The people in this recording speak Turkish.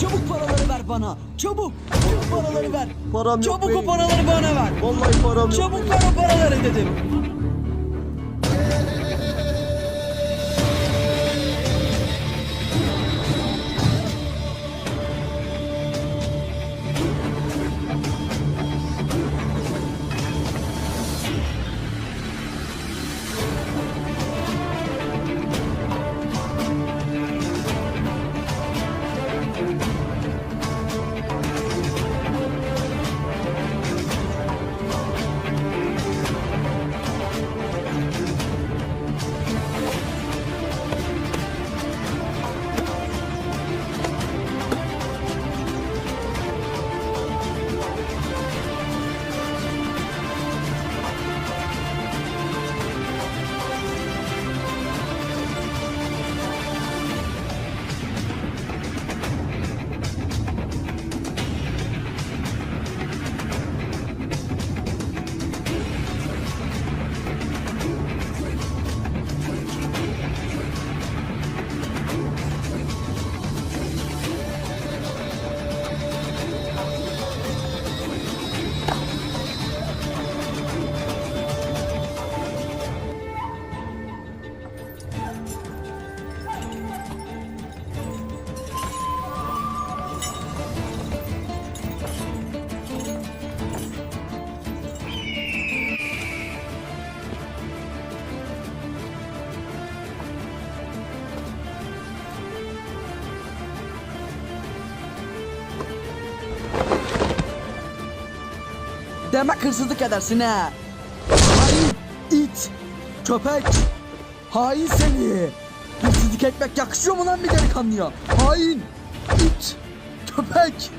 Çabuk paraları ver bana. Çabuk. Çabuk paraları ver. Param yok Çabuk o paraları bana ver. Vallahi param yok. Çabuk ver o paraları dedim. Demek hırsızlık edersin ha. Hain it. Köpek. Hain seni. Hırsızlık etmek yakışıyor mu lan bir delikanlıya? Hain it. Köpek.